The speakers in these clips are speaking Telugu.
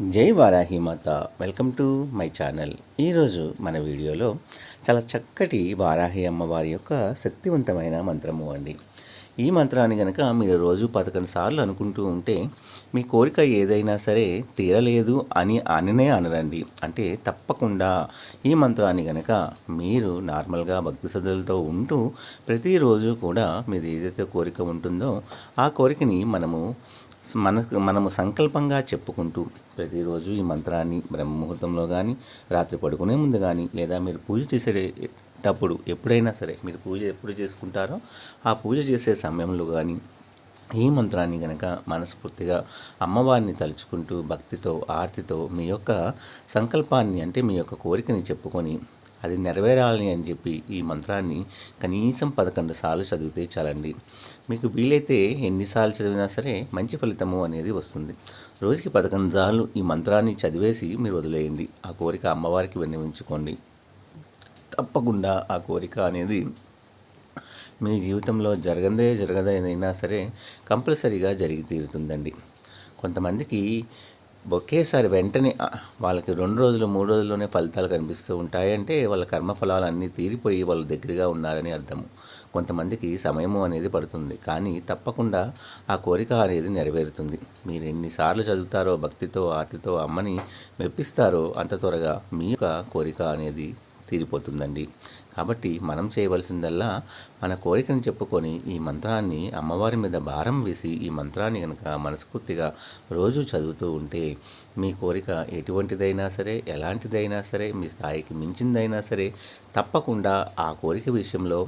జై Varahi Mata. Welcome to my channel. ఈరోజు మన వీడియోలో చాలా చక్కటి వారాహి అమ్మవారి యొక్క శక్తివంతమైన మంత్రము అండి. ఈ మంత్రాన్ని కనుక మీరు రోజు పదకొండు సార్లు అనుకుంటూ ఉంటే మీ కోరిక ఏదైనా సరే తీరలేదు అని అననే అనరండి. అంటే తప్పకుండా ఈ మంత్రాన్ని కనుక మీరు నార్మల్గా భక్తి శ్రద్ధలతో ఉంటూ ప్రతిరోజు కూడా మీది ఏదైతే కోరిక ఉంటుందో ఆ కోరికని మనము మనకు మనము సంకల్పంగా చెప్పుకుంటూ ప్రతిరోజు ఈ మంత్రాన్ని బ్రహ్మముహూర్తంలో కానీ రాత్రి పడుకునే ముందు కానీ లేదా మీరు పూజ చేసేటప్పుడు ఎప్పుడైనా సరే మీరు పూజ ఎప్పుడు చేసుకుంటారో ఆ పూజ చేసే సమయంలో కానీ ఈ మంత్రాన్ని గనక మనస్ఫూర్తిగా అమ్మవారిని తలుచుకుంటూ భక్తితో ఆర్తితో మీ యొక్క సంకల్పాన్ని అంటే మీ యొక్క కోరికని చెప్పుకొని అది నెరవేరాలని అని చెప్పి ఈ మంత్రాన్ని కనీసం పదకొండు సార్లు చదివితే చాలండి. మీకు వీలైతే ఎన్నిసార్లు చదివినా సరే మంచి ఫలితము అనేది వస్తుంది. రోజుకి పదకొండు సార్లు ఈ మంత్రాన్ని చదివేసి మీరు వదిలేయండి. ఆ కోరిక అమ్మవారికి విన్నవించుకోండి. తప్పకుండా ఆ కోరిక అనేది మీ జీవితంలో జరగదే జరగదైనా సరే కంపల్సరీగా జరిగి తీరుతుందండి. కొంతమందికి ఒకేసారి వెంటనే వాళ్ళకి రెండు రోజులు మూడు రోజుల్లోనే ఫలితాలు కనిపిస్తూ ఉంటాయంటే వాళ్ళ కర్మఫలాలు అన్నీ తీరిపోయి వాళ్ళ దగ్గరగా ఉన్నారని అర్థము. కొంతమందికి సమయము అనేది పడుతుంది. కానీ తప్పకుండా ఆ కోరిక అనేది నెరవేరుతుంది. మీరు ఎన్నిసార్లు చదువుతారో భక్తితో ఆటితో అమ్మని మెప్పిస్తారో అంత త్వరగా మీ యొక్క కోరిక అనేది తీరిపోతుందండి. కాబట్టి మనం చేయవలసిందల్లా మన కోరికను చెప్పుకొని ఈ మంత్రాన్ని అమ్మవారి మీద భారం వేసి ఈ మంత్రాన్ని కనుక మనస్ఫూర్తిగా రోజు చదువుతూ ఉంటే మీ కోరిక ఎటువంటిదైనా సరే ఎలాంటిదైనా సరే మీ స్థాయికి మించిందైనా సరే తప్పకుండా ఆ కోరిక విషయంలో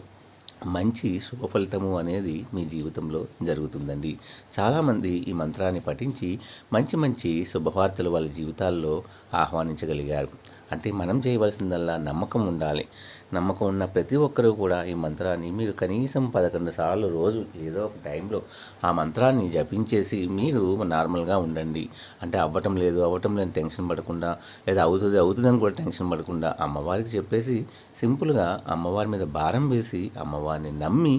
మంచి శుభ ఫలితము అనేది మీ జీవితంలో జరుగుతుందండి. చాలామంది ఈ మంత్రాన్ని పఠించి మంచి మంచి శుభవార్తలు వాళ్ళ జీవితాల్లో ఆహ్వానించగలిగారు. అంటే మనం చేయవలసిందల్లా నమ్మకం ఉండాలి. నమ్మకం ఉన్న ప్రతి ఒక్కరూ కూడా ఈ మంత్రాన్ని మీరు కనీసం పదకొండు సార్లు రోజు ఏదో ఒక టైంలో ఆ మంత్రాన్ని జపించేసి మీరు నార్మల్గా ఉండండి. అంటే అవ్వటం లేదు అవ్వటం లేని టెన్షన్ పడకుండా లేదా అవుతుంది అవుతుందని కూడా టెన్షన్ పడకుండా అమ్మవారికి చెప్పేసి సింపుల్గా అమ్మవారి మీద భారం వేసి అమ్మవారిని నమ్మి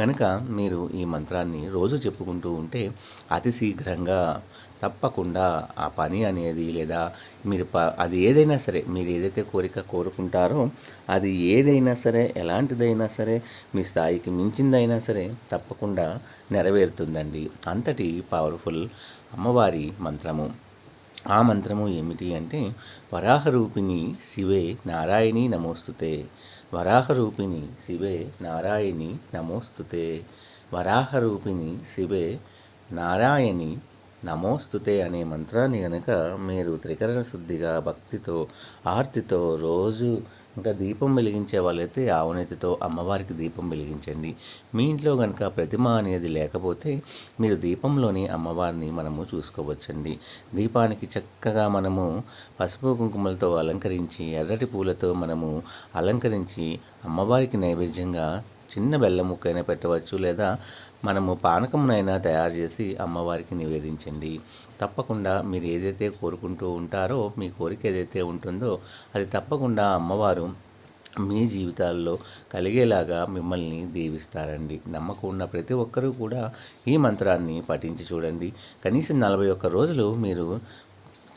గనక మీరు ఈ మంత్రాన్ని రోజు చెప్పుకుంటూ ఉంటే అతి శీఘ్రంగా తప్పకుండా ఆ పని అనేది లేదా మీరు ప అది ఏదైనా సరే మీరు ఏదైతే కోరిక కోరుకుంటారో అది ఏదైనా సరే ఎలాంటిదైనా సరే మీ స్థాయికి మించిందైనా సరే తప్పకుండా నెరవేరుతుందండి. అంతటి పవర్ఫుల్ అమ్మవారి మంత్రము. ఆ మంత్రము ఏమిటి అంటే వరాహరూపిణి శివే నారాయణి నమోస్తుతే. వరాహరూపిణి శివే నారాయణి నమోస్తుతే. వరాహరూపిణి శివే నారాయణి నమోస్తుతే అనే మంత్రాన్ని కనుక మీరు త్రికరణ శుద్ధిగా భక్తితో ఆర్తితో రోజు ఇంకా దీపం వెలిగించే వాళ్ళైతే ఆవునెతితో అమ్మవారికి దీపం వెలిగించండి. మీ ఇంట్లో కనుక ప్రతిమ అనేది లేకపోతే మీరు దీపంలోని అమ్మవారిని మనము చూసుకోవచ్చండి. దీపానికి చక్కగా మనము పసుపు కుంకుమలతో అలంకరించి ఎర్రటి పూలతో మనము అలంకరించి అమ్మవారికి నైవేద్యంగా చిన్న బెల్లం ముక్కైనా పెట్టవచ్చు లేదా మనము పానకమునైనా తయారు చేసి అమ్మవారికి నివేదించండి. తప్పకుండా మీరు ఏదైతే కోరుకుంటూ ఉంటారో మీ కోరిక ఏదైతే ఉంటుందో అది తప్పకుండా అమ్మవారు మీ జీవితాల్లో కలిగేలాగా మిమ్మల్ని దీవిస్తారండి. నమ్మకం ఉన్న ప్రతి ఒక్కరూ కూడా ఈ మంత్రాన్ని పఠించి చూడండి. కనీసం నలభై ఒక్క రోజులు మీరు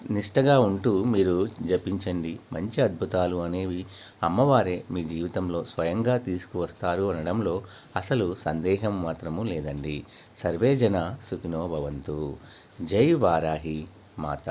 నిష్టగా ఉంటూ మీరు జపించండి. మంచి అద్భుతాలు అనేవి అమ్మవారే మీ జీవితంలో స్వయంగా తీసుకువస్తారు అనడంలో అసలు సందేహం మాత్రము లేదండి. సర్వేజన సుఖినో భవంతు. జై వారాహి మాత.